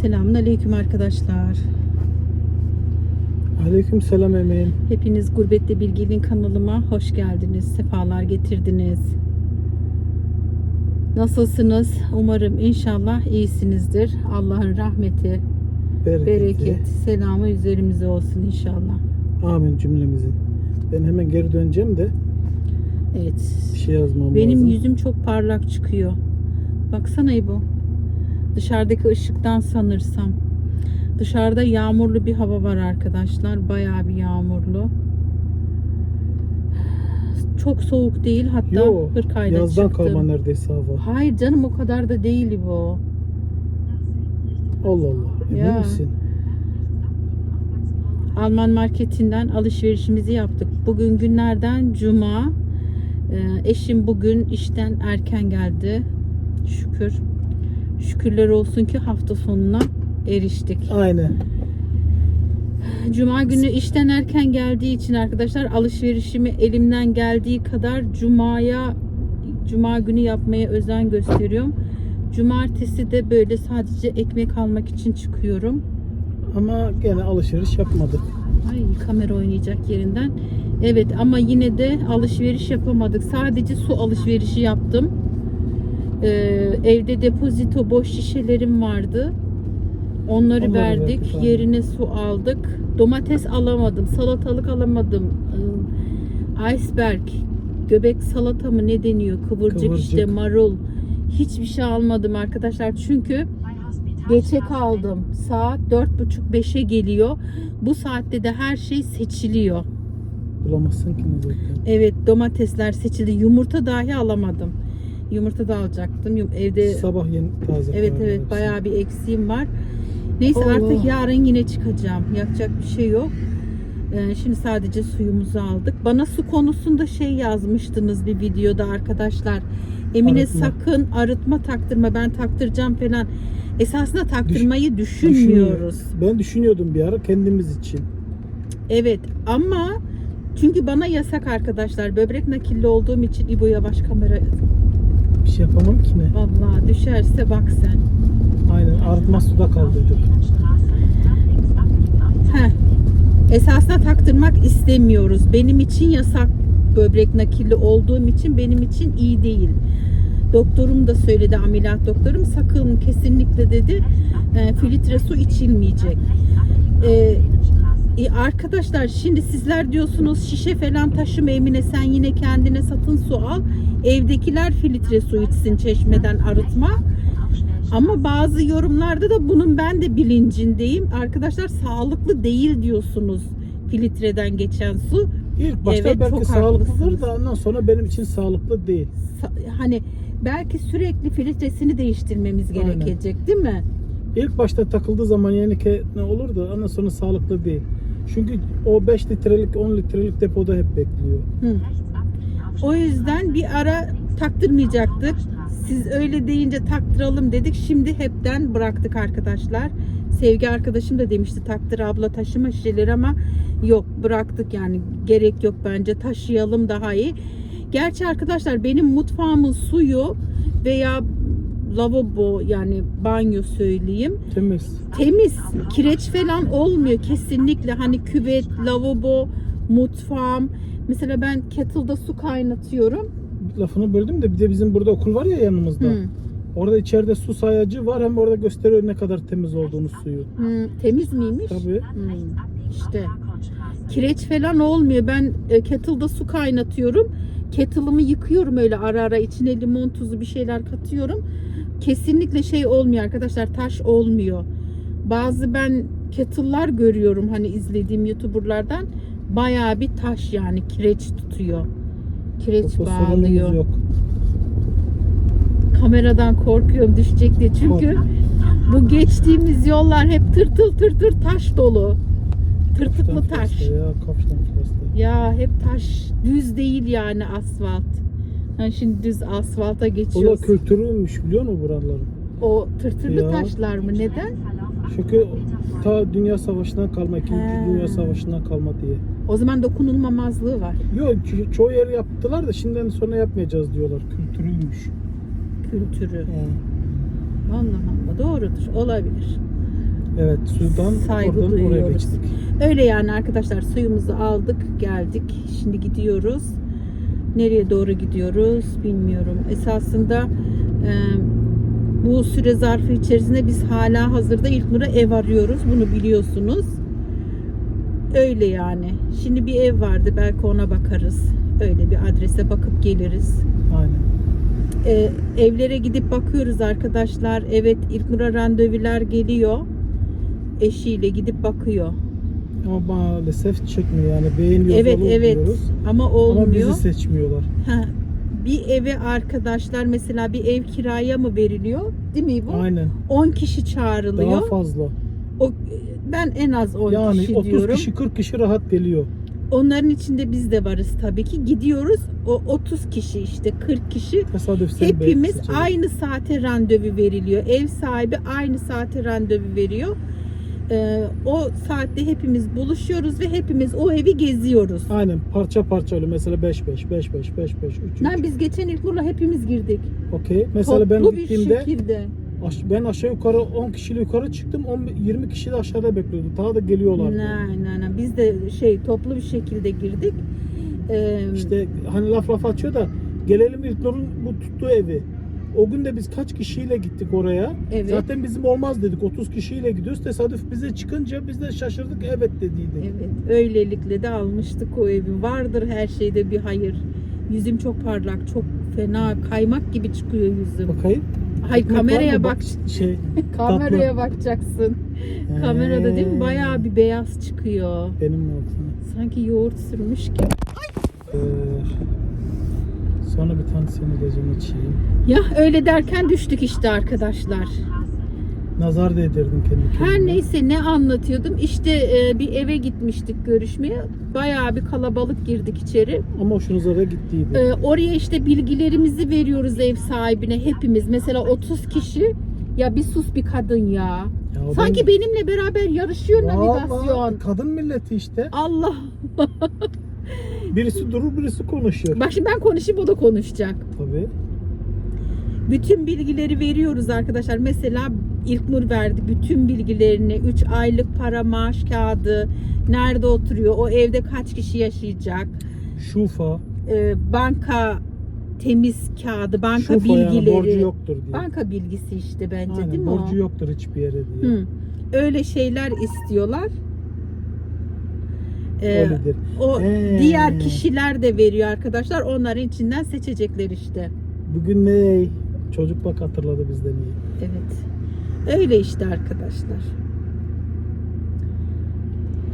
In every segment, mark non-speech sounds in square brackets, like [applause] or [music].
Selamun Aleyküm arkadaşlar. Aleyküm selam emeğim. Hepiniz Gurbette Bilgiliğin kanalıma hoş geldiniz. Sefalar getirdiniz. Nasılsınız? Umarım inşallah iyisinizdir. Allah'ın rahmeti, Bereketi. bereket, selamı üzerimize olsun inşallah. Amin cümlemizin. Ben hemen geri döneceğim de Evet. bir şey yazmam Benim lazım. yüzüm çok parlak çıkıyor. Baksana bu. Dışarıdaki ışıktan sanırsam. Dışarıda yağmurlu bir hava var arkadaşlar. Bayağı bir yağmurlu. Çok soğuk değil. Hatta Yo, hırkayla yazdan çıktım. kalma neredeyse hava. Hayır canım o kadar da değil bu. Allah Allah. Emin Ya. misin? Alman marketinden alışverişimizi yaptık. Bugün günlerden cuma. Ee, eşim bugün işten erken geldi. Şükür. Şükürler olsun ki hafta sonuna eriştik. Aynen. Cuma günü işten erken geldiği için arkadaşlar alışverişimi elimden geldiği kadar cumaya cuma günü yapmaya özen gösteriyorum. Cumartesi de böyle sadece ekmek almak için çıkıyorum. Ama gene alışveriş yapmadık. Ay kamera oynayacak yerinden. Evet ama yine de alışveriş yapamadık. Sadece su alışverişi yaptım. Ee, evde depozito boş şişelerim vardı. Onları Onları verdik. verdik. Yerine su aldık. Domates alamadım. Salatalık alamadım. Ee, Iceberg. Göbek salata mı ne deniyor? Kıvırcık, Kıvırcık. işte marul. Hiçbir şey almadım arkadaşlar. Çünkü Geçe kaldım. Saat 4.30-5'e geliyor. Bu saatte de her şey seçiliyor. Bulamazsın ki zaten. Evet domatesler seçildi. Yumurta dahi alamadım. Yumurta da alacaktım. Evde Sabah yeni taze. evet evet bayağı bir eksiğim var. Neyse Allah. artık yarın yine çıkacağım. Yapacak bir şey yok. Ee, şimdi sadece suyumuzu aldık. Bana su konusunda şey yazmıştınız bir videoda arkadaşlar. Emine Arıtma. sakın arıtma taktırma ben taktıracağım falan. Esasında taktırmayı düşünmüyoruz. Ben düşünüyordum bir ara kendimiz için. Evet ama çünkü bana yasak arkadaşlar. Böbrek nakilli olduğum için İbo yavaş kamera Bir şey yapamam ki ne? vallahi düşerse bak sen. Aynen arıtma suda kaldırdık. Heh. Esasında taktırmak istemiyoruz. Benim için yasak böbrek nakilli olduğum için benim için iyi değil. Doktorum da söyledi ameliyat doktorum sakın kesinlikle dedi e, filtre su içilmeyecek. E, e, arkadaşlar şimdi sizler diyorsunuz şişe falan taşıma Emine sen yine kendine satın su al. Evdekiler filtre su içsin çeşmeden arıtma. Ama bazı yorumlarda da bunun ben de bilincindeyim. Arkadaşlar sağlıklı değil diyorsunuz filtreden geçen su. İlk başta Evet, belki sağlıklıdır da ondan sonra benim için sağlıklı değil. Sa- Hani belki sürekli filtresini değiştirmemiz Aynen. gerekecek değil mi? İlk başta takıldığı zaman yani ki ne olur da ondan sonra sağlıklı değil. Çünkü o 5 litrelik 10 litrelik depoda hep bekliyor. Hı. O yüzden bir ara taktırmayacaktık. Siz öyle deyince taktıralım dedik. Şimdi hepten bıraktık arkadaşlar. Sevgi arkadaşım da demişti taktır abla taşıma şişeleri ama yok bıraktık yani gerek yok bence taşıyalım daha iyi. Gerçi arkadaşlar benim mutfağımın suyu veya lavabo yani banyo söyleyeyim Temiz. temiz kireç falan olmuyor kesinlikle hani küvet lavabo mutfağım mesela ben kettle'da su kaynatıyorum. Lafını böldüm de bir de bizim burada okul var ya yanımızda. Hı, Orada içeride su sayacı var hem orada gösteriyor ne kadar temiz olduğunu suyu. hı, temiz miymiş? Tabii. Hı, işte. Kireç falan olmuyor. Ben e, kettle'da su kaynatıyorum. Kettle'ımı yıkıyorum öyle ara ara. İçine limon tuzu bir şeyler katıyorum. Kesinlikle şey olmuyor arkadaşlar taş olmuyor. Bazı ben kettle'lar görüyorum hani izlediğim youtuberlardan bayağı bir taş yani kireç tutuyor kireç Yoksa bağlıyor yok. kameradan korkuyorum düşecek diye çünkü bu geçtiğimiz yollar hep tırtıl tırtır taş dolu tırtıklı Kaftan taş Ya ya hep taş düz değil yani asfalt ha şimdi düz asfalta O geçiyoruz kültürüymüş biliyor musun buraların? o tırtırlı Ya. taşlar mı neden Çünkü ta Dünya Savaşı'ndan kalma, İkinci He. Dünya Savaşı'ndan kalma diye. O zaman dokunulmamazlığı var Yok ço- çoğu yer yaptılar da şimdiden sonra yapmayacağız diyorlar. Kültürüymüş. kültürü Ha. Allah Allah doğrudur olabilir Evet sudan Saygı oradan oraya duyuyoruz. geçtik. Öyle yani arkadaşlar suyumuzu aldık geldik. Şimdi gidiyoruz. Nereye doğru gidiyoruz bilmiyorum. Esasında e, bu süre zarfı içerisinde biz hala hazırda İlknur'a ev arıyoruz. Bunu biliyorsunuz. Öyle yani. Şimdi bir ev vardı belki ona bakarız. Öyle bir adrese bakıp geliriz. Aynen. E, evlere gidip bakıyoruz arkadaşlar. Evet İlknur'a randevular geliyor. Eşiyle gidip bakıyor. Ama maalesef çıkmıyor yani beğeniyoruz Evet evet diyoruz. ama Ama olmuyor. bizi seçmiyorlar. Ha, bir eve arkadaşlar mesela bir ev kiraya mı veriliyor? Değil mi bu? Aynen. 10 kişi çağrılıyor. Daha fazla. O ben en az 10 Yani kişi 30 diyorum. kişi 40 kişi rahat geliyor. Onların içinde biz de varız tabii ki. Gidiyoruz o 30 kişi işte 40 kişi Tesadüf hepimiz aynı saate randevu veriliyor. Ev sahibi aynı saate randevu veriyor. Ee, o saatte hepimiz buluşuyoruz ve hepimiz o evi geziyoruz. Aynen parça parça öyle mesela 5 5 5 5 5 5 3 Lan biz geçen İlknur'la hepimiz girdik. Okey. Mesela ben Toplu bir gittiğimde şekilde. Aş- ben aşağı yukarı 10 kişiyle yukarı çıktım. 10, 20 kişi de aşağıda bekliyordu. Daha da geliyorlardı. Ne ne ne biz de şey toplu bir şekilde girdik. Ee, İşte hani laf laf açıyor da gelelim İlknur'un bu tuttuğu evi. O gün de biz kaç kişiyle gittik oraya. Evet. Zaten bizim olmaz dedik. 30 kişiyle gidiyoruz. Tesadüf bize çıkınca biz de şaşırdık. Evet dediydik. evet öylelikle de almıştık o evi. Vardır her şeyde bir hayır. Yüzüm çok parlak, çok fena, kaymak gibi çıkıyor yüzüm. Bakayım. Hay kameraya bak. Şey. [laughs] Kameraya bakacaksın. Kamerada değil mi? Bayağı bir beyaz çıkıyor. Benim mi baksana. Sanki yoğurt sürmüş gibi. Ee, sonra bir tanesini gözüm içeyim. Ya öyle derken düştük işte arkadaşlar. Nazar değdirdim kendi Her kendime. neyse ne anlatıyordum. İşte e, bir eve gitmiştik görüşmeye. Bayağı bir kalabalık girdik içeri. Ama hoşunuza da gittiydi. E, oraya işte bilgilerimizi veriyoruz ev sahibine hepimiz. Mesela 30 kişi. Ya bir sus bir kadın ya. Ya Sanki ben- benimle beraber yarışıyor navigasyon. Vallahi kadın milleti işte. Allah. [laughs] Birisi durur birisi konuşuyor. Bak şimdi ben konuşayım o da konuşacak. Tabii. Bütün bilgileri veriyoruz arkadaşlar. Mesela İlknur verdi bütün bilgilerini. 3 aylık para maaş kağıdı. Nerede oturuyor? O evde kaç kişi yaşayacak? Şufa. e, banka temiz kağıdı, banka Şufa yani bilgileri. borcu yoktur diye. Banka bilgisi işte bence Aynen, değil mi borcu o? yoktur hiçbir yere diye. Hı. Öyle şeyler istiyorlar. Ee, Öyledir. o Ee. diğer kişiler de veriyor arkadaşlar. Onların içinden seçecekler işte. Bugün ne? Çocuk bak hatırladı bizden iyi. Evet. Öyle işte arkadaşlar.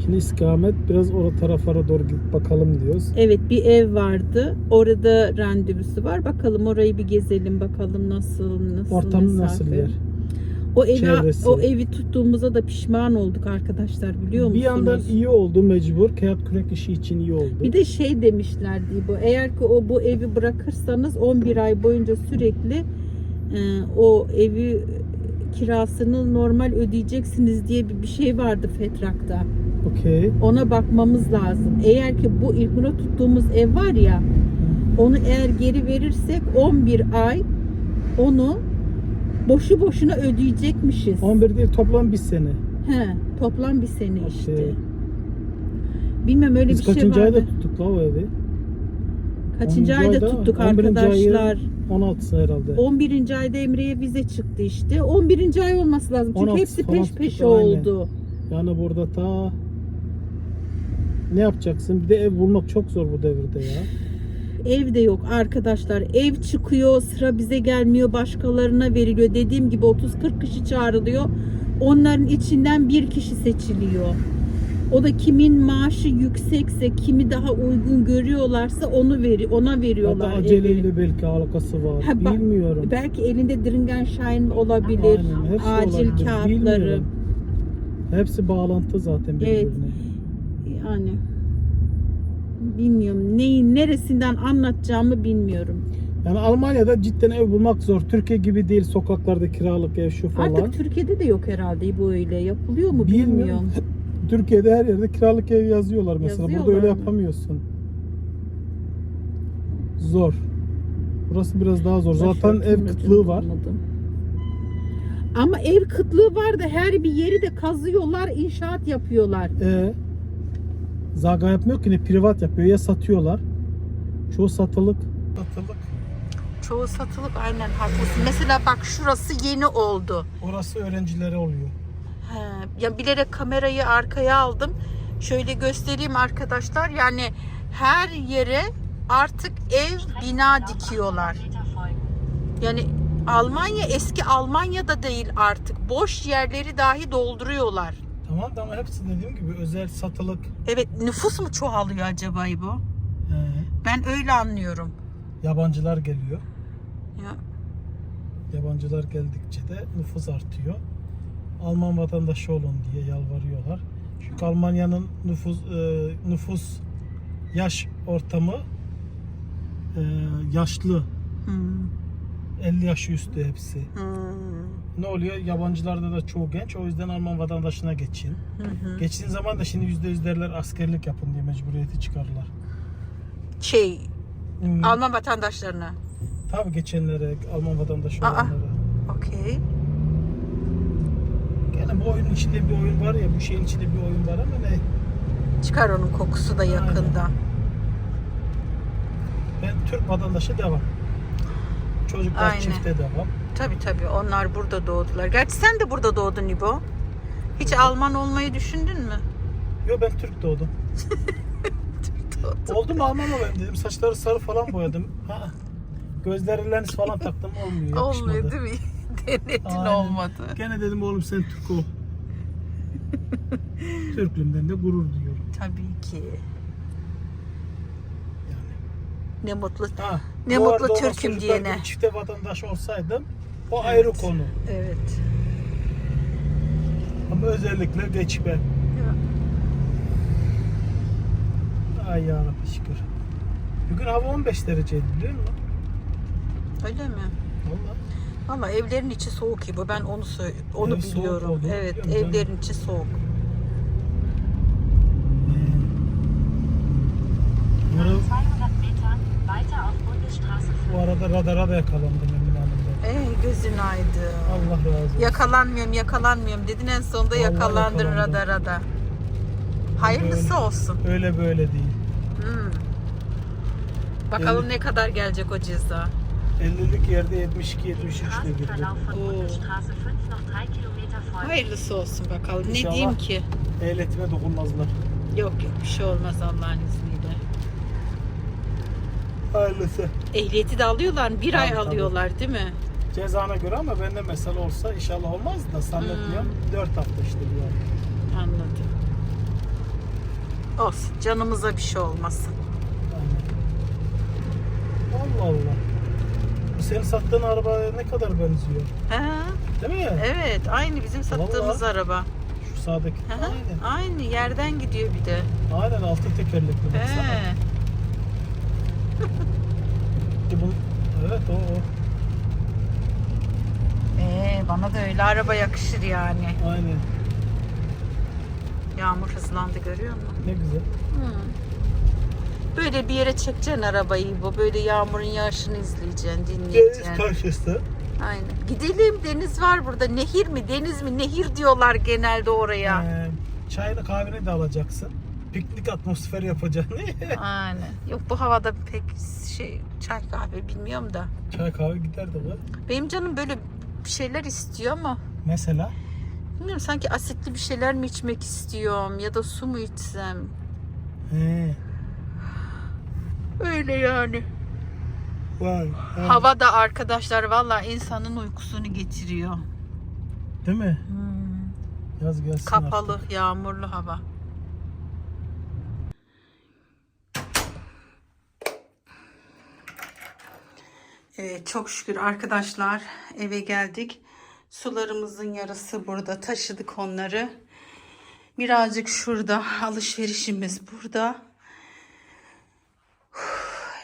Şimdi istikamet biraz o taraflara doğru gidip bakalım diyoruz. Evet bir ev vardı. Orada randevusu var. Bakalım orayı bir gezelim bakalım nasıl nasıl Ortam mesafe. nasıl yer? O evi Çevresi. o evi tuttuğumuza da pişman olduk arkadaşlar biliyor Bir musunuz? yandan iyi oldu mecbur. Kağıt kürek işi için iyi oldu. Bir de şey demişlerdi bu. Eğer ki o bu evi bırakırsanız 11 ay boyunca sürekli e, o evi kirasını normal ödeyeceksiniz diye bir, bir şey vardı Fetrak'ta. Okey. Ona bakmamız lazım. Eğer ki bu İlknur'a tuttuğumuz ev var ya onu eğer geri verirsek 11 ay onu boşu boşuna ödeyecekmişiz. 11 değil toplam bir sene. He, toplam bir sene işte. Bilmem öyle Biz bir şey kaçıncı vardı. ayda tuttuk la o evi? Kaçıncı 10. ayda ayda, tuttuk 11. ayı- arkadaşlar? 16'sı herhalde. 11. ayda Emre'ye vize çıktı işte. 11. ay olması lazım. Çünkü 16 hepsi peş peşe aynen. oldu. Yani burada ta ne yapacaksın? Bir de ev bulmak çok zor bu devirde ya. Ev de yok arkadaşlar. Ev çıkıyor, sıra bize gelmiyor, başkalarına veriliyor. Dediğim gibi 30-40 kişi çağrılıyor. Onların içinden bir kişi seçiliyor. O da kimin maaşı yüksekse, kimi daha uygun görüyorlarsa onu veri ona veriyorlar. evi. aceleyle belki alakası var. Ha, Bilmiyorum. Belki elinde Dringenschein olabilir. Aynen, hepsi acil olabilir. kağıtları. Bilmiyorum. Hepsi bağlantı zaten birbirine. Evet. Yani bilmiyorum neyin neresinden anlatacağımı bilmiyorum. Yani Almanya'da cidden ev bulmak zor. Türkiye gibi değil sokaklarda kiralık ev şu falan. Artık Türkiye'de de yok herhalde bu öyle. Yapılıyor mu Bilmiyorum. bilmiyorum. [laughs] Türkiye'de her yerde kiralık ev yazıyorlar mesela. Burada Yazıyorlar öyle mı? yapamıyorsun. Zor. Burası biraz daha zor. Zaten ev kıtlığı var. Ama ev kıtlığı var da her bir yeri de kazıyorlar, inşaat yapıyorlar. Ee, zaga yapmıyor ki ne privat yapıyor ya satıyorlar. Çoğu satılık. Satılık. Çoğu satılık aynen haklısın. Mesela bak şurası yeni oldu. Orası öğrencilere oluyor. He, ya bilerek kamerayı arkaya aldım. Şöyle göstereyim arkadaşlar. Yani her yere artık ev, bina dikiyorlar. Yani Almanya eski Almanya'da değil artık. Boş yerleri dahi dolduruyorlar. Tamam da ama hepsi dediğim gibi özel satılık. Evet nüfus mu çoğalıyor acaba bu? He. Ben öyle anlıyorum. Yabancılar geliyor. Ya, Yabancılar geldikçe de nüfus artıyor. Alman vatandaşı olun diye yalvarıyorlar. Çünkü Almanya'nın nüfus e, nüfus yaş ortamı e, yaşlı. hmm, 50 yaş üstü hepsi. hmm, Ne oluyor? Yabancılarda da çoğu genç. O yüzden Alman vatandaşına geçin. hı hı. Geçtiğin zaman da şimdi %100 derler askerlik yapın diye mecburiyeti çıkarırlar. Şey Hmm. Alman vatandaşlarına. Tabii geçenlere, Alman vatandaşı olanlara. Okey. Gene bu oyunun içinde bir oyun var ya, bu şeyin içinde bir oyun var ama ne? Çıkar onun kokusu da yakında. Ben Türk vatandaşı devam. Çocuklar Aynen. çifte devam. Tabii tabii onlar burada doğdular. Gerçi sen de burada doğdun İbo. Hiç Alman olmayı düşündün mü? Yo ben Türk doğdum. [laughs] Doğdun. Oldu mu Alman olayım dedim. Saçları sarı falan boyadım. Ha. Gözleri lens falan taktım olmuyor. Olmuyor değil mi? Denetin Aynen. olmadı. Gene dedim oğlum sen Türk ol. [laughs] Türklüğümden de gurur duyuyorum. Tabii ki. Yani. Ne mutlu. Ha, Ne bu mutlu olan Türk'üm çocuklar diyene. gibi Çifte vatandaş olsaydım o ayrı konu. Evet. Ama özellikle geçme. Ya. Ay yarabbim şükür. Bugün hava 15 dereceydi biliyor musun? Öyle mi? Vallahi. Ama evlerin içi soğuk İbo. Ben onu onu Ev soğuk biliyorum. olduğunu Evet, biliyorum canım. evlerin içi soğuk. Bu ara- 200 Metern weiter auf Bundesstraße Bu arada radara da yakalandım Emine Hanım da. Ey gözün aydın. Allah razı olsun. Yakalanmıyorum, yakalanmıyorum dedin en sonunda Vallahi yakalandın yakalandım. radara da. Hayırlısı Öyle- olsun. Öyle böyle değil. Hmm. Bakalım Evet. ne kadar gelecek o ceza. 50'lik yerde 72 73 de girdi. Straßenverlauf von. Bundesstraße 5 noch 3 Kilometer folgen. Hayırlısı olsun bakalım. Ne İnşallah. diyeyim ki? Ehliyetime dokunmazlar. Yok yok bir şey olmaz Allah'ın izniyle. Hayırlısı. Ehliyeti de alıyorlar? Bir ay Tabii, tabii. alıyorlar değil mi? Cezana göre ama bende mesele olsa inşallah olmaz da zannetmiyorum. 4 hafta işte yani. Anladım. Olsun. Canımıza bir şey olmasın. Aynen. Allah Allah. Bu senin sattığın arabaya ne kadar benziyor. He, Değil mi? evet. Aynı bizim sattığımız Vallahi. araba. Şu sağdaki. Hı hı, Aynen. Aynı yerden gidiyor bir de. Aynen altı tekerlekli baksana. He. Ki bu- Evet o o. Ee, bana da öyle araba yakışır yani. Aynen. Yağmur hızlandı görüyor musun? Ne güzel. Hı. Böyle bir yere çekeceksin arabayı bu. Böyle yağmurun yağışını izleyeceksin, Deniz dinleyeceksin. karşısı. Aynen. Gidelim deniz var burada. Nehir mi deniz mi? Nehir diyorlar genelde oraya. Ee, çayını kahveni de alacaksın. Piknik atmosferi yapacaksın. [laughs] Aynen. Yok bu havada pek şey çay kahve bilmiyorum da. Çay kahve gider de bu. Benim canım böyle bir şeyler istiyor ama Mesela bilmiyorum sanki asitli bir şeyler mi içmek istiyorum ya da su mu içsem. He. Öyle yani. Vay. vay. Hava da arkadaşlar valla insanın uykusunu getiriyor. Değil mi? Hmm. Yaz gelsin Kapalı, artık. yağmurlu hava. Evet, çok şükür arkadaşlar eve geldik. Sularımızın yarısı burada. Taşıdık onları. Birazcık şurada. Alışverişimiz burada.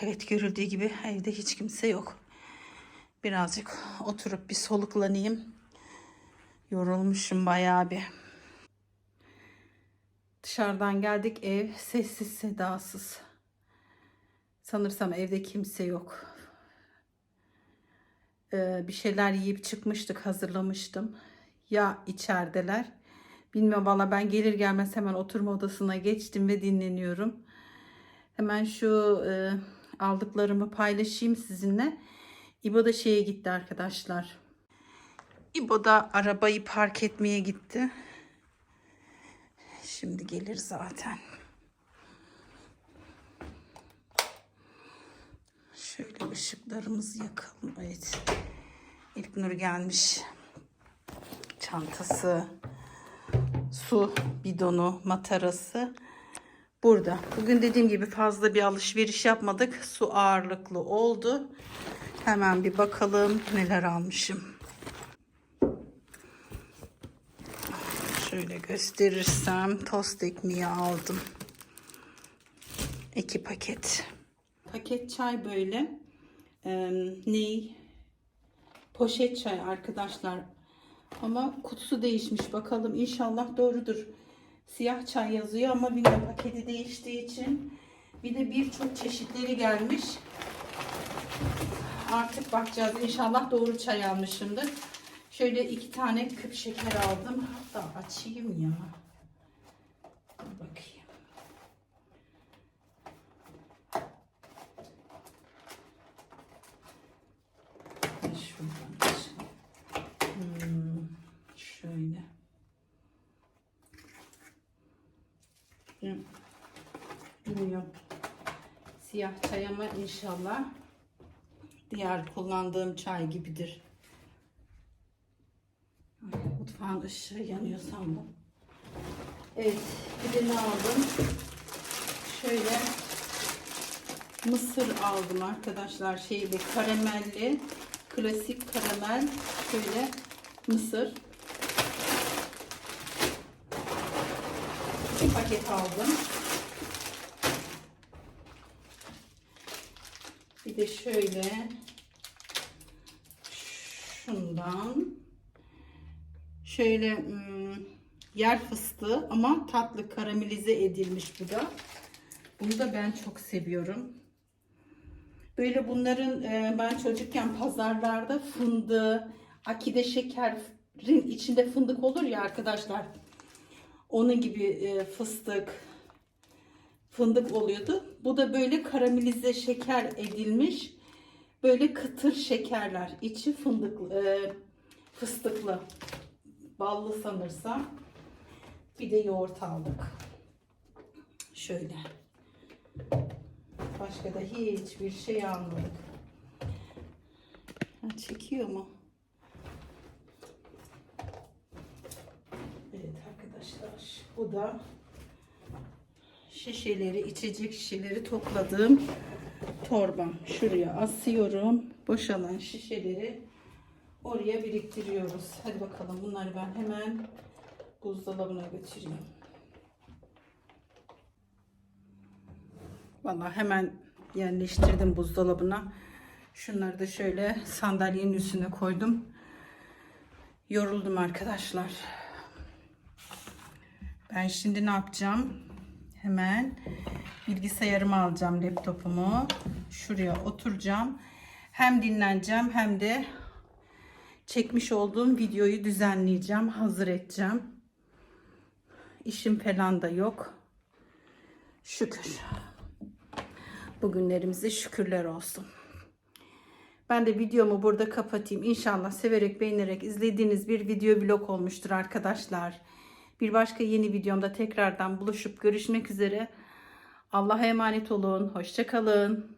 Evet görüldüğü gibi evde hiç kimse yok. Birazcık oturup bir soluklanayım. Yorulmuşum bayağı bir. Dışarıdan geldik ev sessiz sedasız. Sanırsam evde kimse yok. e, bir şeyler yiyip çıkmıştık hazırlamıştım. Ya içerideler. Bilmiyorum valla ben gelir gelmez hemen oturma odasına geçtim ve dinleniyorum. Hemen şu e, aldıklarımı paylaşayım sizinle. İbo da şeye gitti arkadaşlar. İbo da arabayı park etmeye gitti. Şimdi gelir zaten. Şöyle ışıklarımızı yakalım. Evet. İlknur gelmiş. Çantası, su bidonu, matarası burada. Bugün dediğim gibi fazla bir alışveriş yapmadık. Su ağırlıklı oldu. Hemen bir bakalım neler almışım. Şöyle gösterirsem tost ekmeği aldım. İki paket. Paket çay böyle. Ee, ney? Poşet çay arkadaşlar. Ama kutusu değişmiş. Bakalım inşallah doğrudur. Siyah çay yazıyor ama bilmiyorum paketi değiştiği için. Bir de birçok çeşitleri gelmiş. Artık bakacağız. İnşallah doğru çay almışımdır. Şöyle iki tane küp şeker aldım. Hatta açayım ya. Dur bakayım. Şuradan açayım. Hmm, şöyle. Hmm, Bilmiyorum. Siyah çay ama inşallah diğer kullandığım çay gibidir. Mutfağın ışığı yanıyor sandım. Evet, bir de ne aldım? Şöyle mısır aldım arkadaşlar. Şeyli karamelli, klasik karamel. Şöyle mısır. Bir paket aldım. Bir de şöyle şundan şöyle hmm, yer fıstığı ama tatlı karamelize edilmiş bu da. Bunu da ben çok seviyorum. Böyle bunların e, ben çocukken pazarlarda fındığı, akide şekerin içinde fındık olur ya arkadaşlar. Onun gibi e, fıstık, fındık oluyordu. Bu da böyle karamelize şeker edilmiş. Böyle kıtır şekerler. İçi fındıklı, e, fıstıklı. Ballı sanırsam. Bir de yoğurt aldık. Şöyle. Başka da hiçbir şey almadık. Ha, çekiyor mu? Evet arkadaşlar. Bu da şişeleri, içecek şişeleri topladığım torbam. Şuraya asıyorum. Boşalan şişeleri oraya biriktiriyoruz. Hadi bakalım bunları ben hemen buzdolabına götüreyim. Vallahi hemen yerleştirdim buzdolabına. Şunları da şöyle sandalyenin üstüne koydum. Yoruldum arkadaşlar. Ben şimdi ne yapacağım? Hemen bilgisayarımı alacağım, laptopumu. Şuraya oturacağım. Hem dinleneceğim hem de çekmiş olduğum videoyu düzenleyeceğim, hazır edeceğim. İşim falan da yok. Şükür. Bugünlerimize şükürler olsun. Ben de videomu burada kapatayım. İnşallah severek beğenerek izlediğiniz bir video vlog olmuştur arkadaşlar. Bir başka yeni videomda tekrardan buluşup görüşmek üzere. Allah'a emanet olun. Hoşçakalın.